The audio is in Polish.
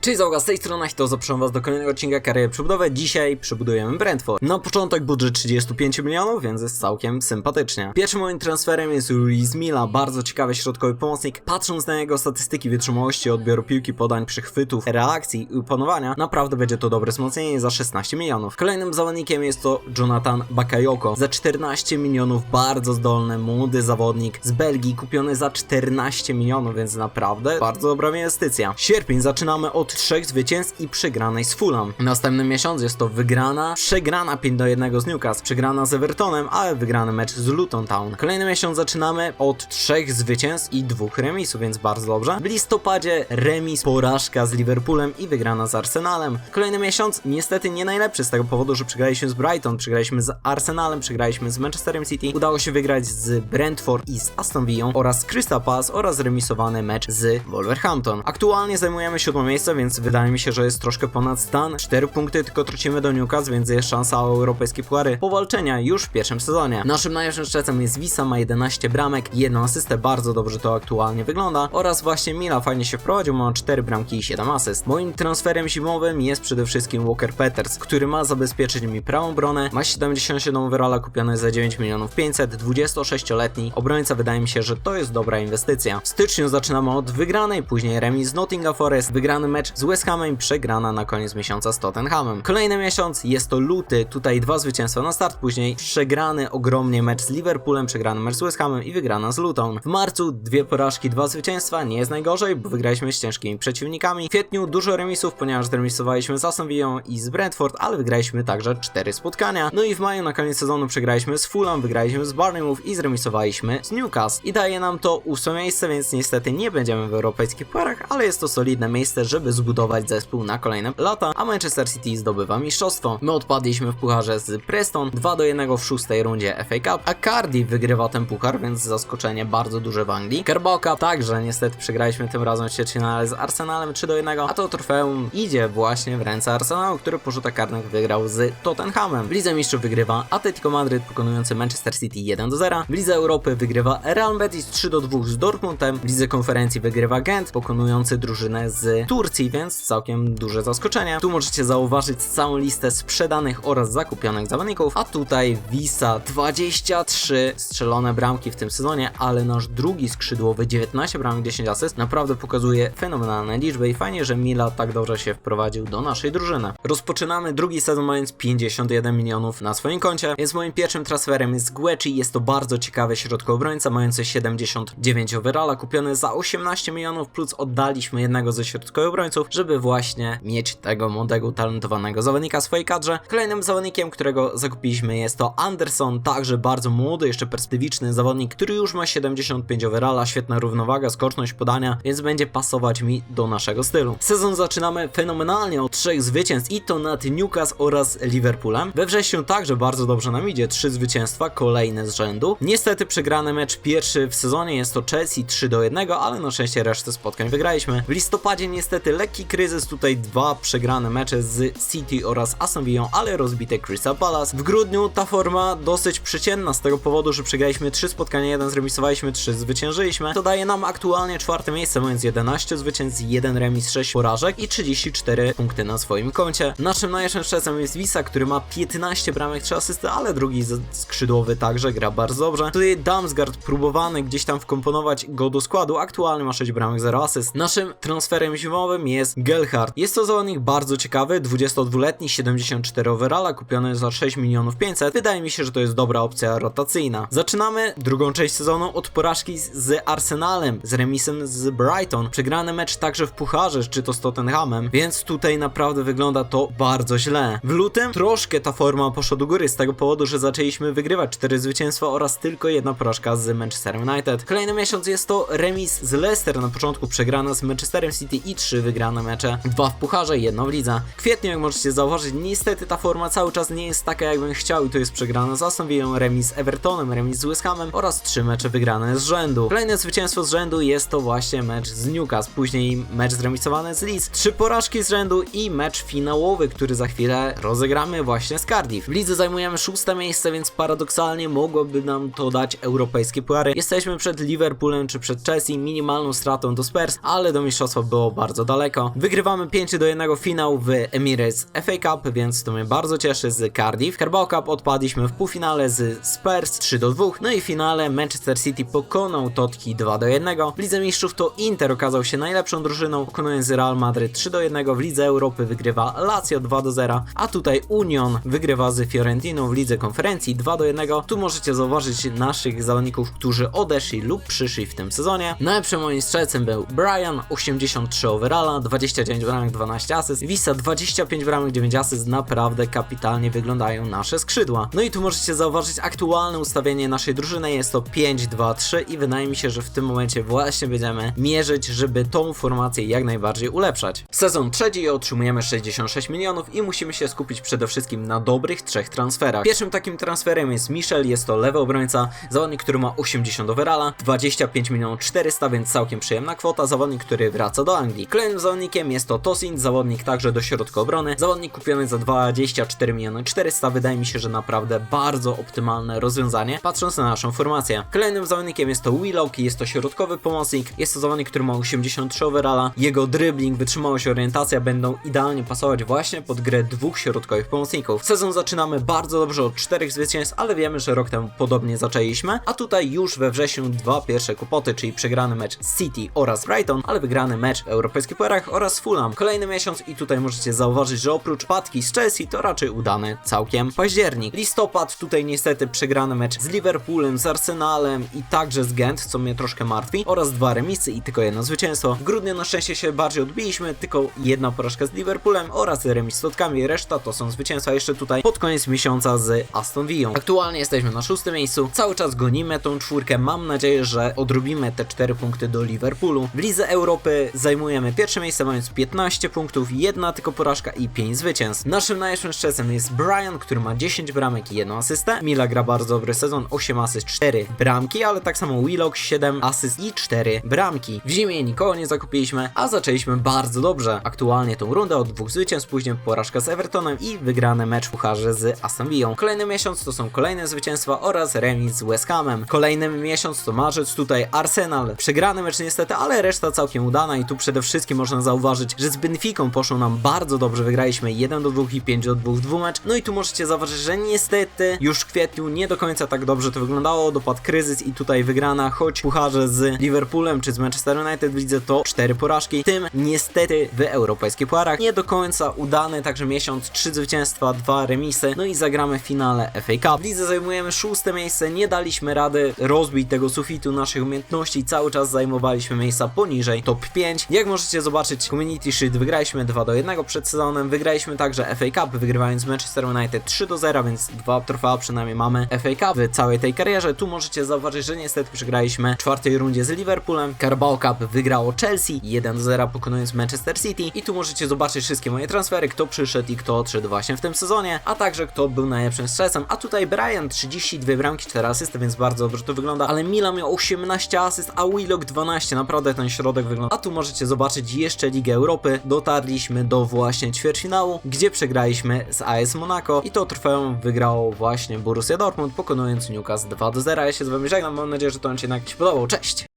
Cześć załoga, z tej strony to zapraszam was do kolejnego odcinka kariery przebudowy. Dzisiaj przebudujemy Brentford. Na początek budżet 35 milionów, więc jest całkiem sympatycznie. Pierwszym moim transferem jest Luis Mila, bardzo ciekawy środkowy pomocnik. Patrząc na jego statystyki wytrzymałości, odbioru piłki, podań, przychwytów, reakcji i upanowania, naprawdę będzie to dobre wzmocnienie za 16 milionów. Kolejnym zawodnikiem jest to Jonathan Bakayoko. Za 14 milionów, bardzo zdolny, młody zawodnik z Belgii, kupiony za 14 milionów, więc naprawdę bardzo dobra inwestycja. Sierpień zaczynamy od trzech zwycięstw i przegranej z Fulham. Następny miesiąc jest to wygrana, przegrana 5 do 1 z Newcastle, przegrana z Evertonem, ale wygrany mecz z Luton Town. Kolejny miesiąc zaczynamy od trzech zwycięstw i dwóch remisów, więc bardzo dobrze. W listopadzie remis, porażka z Liverpoolem i wygrana z Arsenalem. Kolejny miesiąc niestety nie najlepszy z tego powodu, że przegraliśmy z Brighton, przegraliśmy z Arsenalem, przegraliśmy z Manchesterem City. Udało się wygrać z Brentford i z Aston Villą oraz Crystal Palace oraz remisowany mecz z Wolverhampton. Aktualnie zajmujemy siódme miejsce, więc wydaje mi się, że jest troszkę ponad stan. Cztery punkty tylko tracimy do Newcastle, więc jest szansa o europejskie puchary powalczenia już w pierwszym sezonie. Naszym najlepszym strzelcem jest Wisa, ma 11 bramek, jedną asystę, bardzo dobrze to aktualnie wygląda oraz właśnie Mila fajnie się wprowadził, ma 4 bramki i 7 asyst. Moim transferem zimowym jest przede wszystkim Walker Peters, który ma zabezpieczyć mi prawą bronę, ma 77 overalla kupiony za 9 milionów 500, 26-letni obrońca, wydaje mi się, że to jest dobra inwestycja. W styczniu zaczynamy od wygranej, później remis z Nottingham Forest, wygrany mecz z West Hamem przegrana na koniec miesiąca z Tottenhamem. Kolejny miesiąc jest to luty, tutaj dwa zwycięstwa na start, później przegrany ogromnie mecz z Liverpoolem, przegrany mecz z West Hamem i wygrana z Luton. W marcu dwie porażki, dwa zwycięstwa, nie jest najgorzej, bo wygraliśmy z ciężkimi przeciwnikami. W kwietniu dużo remisów, ponieważ zremisowaliśmy z Aston i z Brentford, ale wygraliśmy także cztery spotkania. No i w maju na koniec sezonu przegraliśmy z Fulham, wygraliśmy z Bournemouth i zremisowaliśmy z Newcastle. I daje nam to ósme miejsce, więc niestety nie będziemy w europejskich parach, ale jest to solidne miejsce, żeby zbudować zespół na kolejne lata, a Manchester City zdobywa mistrzostwo. My odpadliśmy w pucharze z Preston 2 do 1 w szóstej rundzie FA Cup, a Cardiff wygrywa ten puchar, więc zaskoczenie bardzo duże w Anglii. Cup także niestety przegraliśmy tym razem ćwierćfinale z Arsenalem 3 do 1, a to trofeum idzie właśnie w ręce Arsenalu, który po rzutach karnych wygrał z Tottenhamem. W Lidze Mistrzów wygrywa Atletico Madryt pokonujący Manchester City 1 do 0. W Lidze Europy wygrywa Real Betis 3 do 2 z Dortmundem. W Lidze Konferencji wygrywa Gent pokonujący drużynę z Turcji, więc całkiem duże zaskoczenie. Tu możecie zauważyć całą listę sprzedanych oraz zakupionych zawodników, a tutaj Visa 23 strzelone bramki w tym sezonie, ale nasz drugi skrzydłowy 19 bramek 10 asyst naprawdę pokazuje fenomenalne liczby i fajnie, że Mila tak dobrze się wprowadził do naszej drużyny. Rozpoczynamy drugi sezon mając 51 milionów na swoim koncie, więc moim pierwszym transferem jest Guechi, jest to bardzo ciekawy środkowy obrońca mający 79 overalla, kupiony za 18 milionów plus oddaliśmy jednego ze środkowych obrońców, żeby właśnie mieć tego młodego, talentowanego zawodnika w swojej kadrze. Kolejnym zawodnikiem, którego zakupiliśmy jest to Anderson, także bardzo młody, jeszcze perspektywiczny zawodnik, który już ma 75 overalla, świetna równowaga, skoczność podania, więc będzie pasować mi do naszego stylu. Sezon zaczynamy fenomenalnie od trzech zwycięstw i to nad Newcastle oraz Liverpoolem. We wrześniu także bardzo dobrze nam idzie, trzy zwycięstwa, kolejne z rzędu. Niestety przegrany mecz pierwszy w sezonie jest to Chelsea 3 do 1, ale na szczęście resztę spotkań wygraliśmy. W listopadzie niestety lekki kryzys, tutaj dwa przegrane mecze z City oraz Aston Villą, ale rozbite Crystal Palace. W grudniu ta forma dosyć przeciętna z tego powodu, że przegraliśmy 3 spotkania, jeden zremisowaliśmy, 3 zwyciężyliśmy. To daje nam aktualnie czwarte miejsce, mając 11 zwycięstw, 1 remis, 6 porażek i 34 punkty na swoim koncie. Naszym strzelcem jest Wisa, który ma 15 bramek, 3 asysty, ale drugi skrzydłowy także gra bardzo dobrze. Tutaj Damsgaard próbowany gdzieś tam wkomponować go do składu, aktualnie ma 6 bramek, 0 asyst. Naszym transferem zimowym jest Gelhardt. Jest to zawodnik bardzo ciekawy, 22-letni, 74 overalla, kupiony za 6 milionów 500. Wydaje mi się, że to jest dobra opcja rotacyjna. Zaczynamy drugą część sezonu od porażki z, Arsenalem, z remisem z Brighton. Przegrany mecz także w pucharze, czy to z Tottenhamem, więc tutaj naprawdę wygląda to bardzo źle. W lutym troszkę ta forma poszła do góry z tego powodu, że zaczęliśmy wygrywać 4 zwycięstwa oraz tylko jedna porażka z Manchester United. Kolejny miesiąc jest to remis z Leicester na początku przegrana z Manchesterem City i 3 wygrane mecze, dwa w pucharze, jedno w lidze. W kwietniu, jak możecie zauważyć, niestety ta forma cały czas nie jest taka jakbym chciał i to jest przegrana z Villą, remis z Evertonem, remis z West Hamem oraz 3 mecze wygrane z rzędu. Kolejne zwycięstwo z rzędu jest to właśnie mecz z Newcastle, później mecz zremisowany z Leeds, trzy porażki z rzędu i mecz finałowy, który za chwilę rozegramy właśnie z Cardiff. W lidze zajmujemy szóste miejsce, więc paradoksalnie mogłoby nam to dać europejskie puchary. Jesteśmy przed Liverpoolem czy przed Chelsea, minimalną stratą do Spurs, ale do mistrzostwa było bardzo daleko. Daleko. Wygrywamy 5 do 1 finał w Emirates FA Cup, więc to mnie bardzo cieszy z Cardiff. Carabao Cup odpadliśmy w półfinale z Spurs 3 do 2, no i w finale Manchester City pokonał Totki 2 do 1. W Lidze Mistrzów to Inter okazał się najlepszą drużyną, pokonując Real Madryt 3 do 1. W Lidze Europy wygrywa Lazio 2 do 0, a tutaj Union wygrywa z Fiorentiną w Lidze Konferencji 2 do 1. Tu możecie zauważyć naszych zawodników, którzy odeszli lub przyszli w tym sezonie. Najlepszym moim strzelcem był Brian, 83 overalla, 29 bramek, 12 asyst, Wisa 25 bramek, 9 asyst, naprawdę kapitalnie wyglądają nasze skrzydła. No i tu możecie zauważyć aktualne ustawienie naszej drużyny, jest to 5-2-3 i wydaje mi się, że w tym momencie właśnie będziemy mierzyć, żeby tą formację jak najbardziej ulepszać. Sezon trzeci otrzymujemy 66 milionów i musimy się skupić przede wszystkim na dobrych trzech transferach. Pierwszym takim transferem jest Michel, jest to lewy obrońca, zawodnik, który ma 80 overalla, 25 milionów 400, więc całkiem przyjemna kwota, zawodnik, który wraca do Anglii. Kolejnym zawodnikiem. Jest to Tosin, zawodnik także do środka obrony, zawodnik kupiony za 24 miliony 400, wydaje mi się, że naprawdę bardzo optymalne rozwiązanie, patrząc na naszą formację. Kolejnym zawodnikiem jest to Willock, jest to środkowy pomocnik, jest to zawodnik, który ma 83 overalla, jego dribbling, wytrzymałość, orientacja będą idealnie pasować właśnie pod grę dwóch środkowych pomocników. Sezon zaczynamy bardzo dobrze od czterech zwycięstw, ale wiemy, że rok temu podobnie zaczęliśmy, a tutaj już we wrześniu dwa pierwsze kłopoty, czyli przegrany mecz City oraz Brighton, ale wygrany mecz w europejskich oraz Fulham. Kolejny miesiąc i tutaj możecie zauważyć, że oprócz padki z Chelsea to raczej udany całkiem październik. Listopad tutaj niestety przegrany mecz z Liverpoolem, z Arsenalem i także z Gent, co mnie troszkę martwi, oraz dwa remisy i tylko jedno zwycięstwo. W grudniu na szczęście się bardziej odbiliśmy, tylko jedna porażka z Liverpoolem oraz remis z Totkami, reszta to są zwycięstwa jeszcze tutaj pod koniec miesiąca z Aston Villą. Aktualnie jesteśmy na szóstym miejscu, cały czas gonimy tą czwórkę, mam nadzieję, że odrobimy te 4 punkty do Liverpoolu. W Lidze Europy zajmujemy pierwsze miejsce mając 15 punktów, jedna tylko porażka i 5 zwycięstw. Naszym najlepszym strzelcem jest Brian, który ma 10 bramek i 1 asystę. Mila gra bardzo dobry sezon, 8 asyst, 4 bramki, ale tak samo Willock 7 asyst i 4 bramki. W zimie nikogo nie zakupiliśmy, a zaczęliśmy bardzo dobrze. Aktualnie tą rundę od dwóch zwycięstw, później porażka z Evertonem i wygrany mecz pucharze z Aston Villą. Kolejny miesiąc to są kolejne zwycięstwa oraz remis z West Hamem. Kolejny miesiąc to marzec, tutaj Arsenal. Przegrany mecz niestety, ale reszta całkiem udana i tu przede wszystkim można zauważyć, że z Benficą poszło nam bardzo dobrze. Wygraliśmy 1 do 2 i 5 do 2 w dwumecz. No i tu możecie zauważyć, że niestety już w kwietniu nie do końca tak dobrze to wyglądało. Dopadł kryzys i tutaj wygrana, choć pucharze z Liverpoolem czy z Manchester United widzę to 4 porażki, tym niestety w europejskich puarach nie do końca udany, także miesiąc 3 zwycięstwa, 2 remisy, no i zagramy w finale FA Cup. W lidze zajmujemy szóste miejsce, nie daliśmy rady rozbić tego sufitu naszych umiejętności, cały czas zajmowaliśmy miejsca poniżej top 5. Jak możecie zobaczyć, Community Shield wygraliśmy 2 do 1 przed sezonem, wygraliśmy także FA Cup, wygrywając Manchester United 3 do 0, więc dwa trofea przynajmniej mamy FA Cup w całej tej karierze. Tu możecie zauważyć, że niestety przegraliśmy w czwartej rundzie z Liverpoolem. Carabao Cup wygrało Chelsea 1 do 0 pokonując Manchester City i tu możecie zobaczyć wszystkie moje transfery, kto przyszedł i kto odszedł właśnie w tym sezonie, a także kto był najlepszym strzelcem. A tutaj Brian 32 bramki, 4 asysty, więc bardzo dobrze to wygląda, ale Milan miał 18 asyst, a Willock 12, naprawdę ten środek wygląda. A tu możecie zobaczyć jeszcze Ligę Europy. Dotarliśmy do właśnie ćwierćfinału, gdzie przegraliśmy z AS Monaco i to trofeum wygrało właśnie Borussia Dortmund, pokonując Newcastle 2 do 0. Ja się z wami żegnam, mam nadzieję, że to on się jednak podobał. Cześć!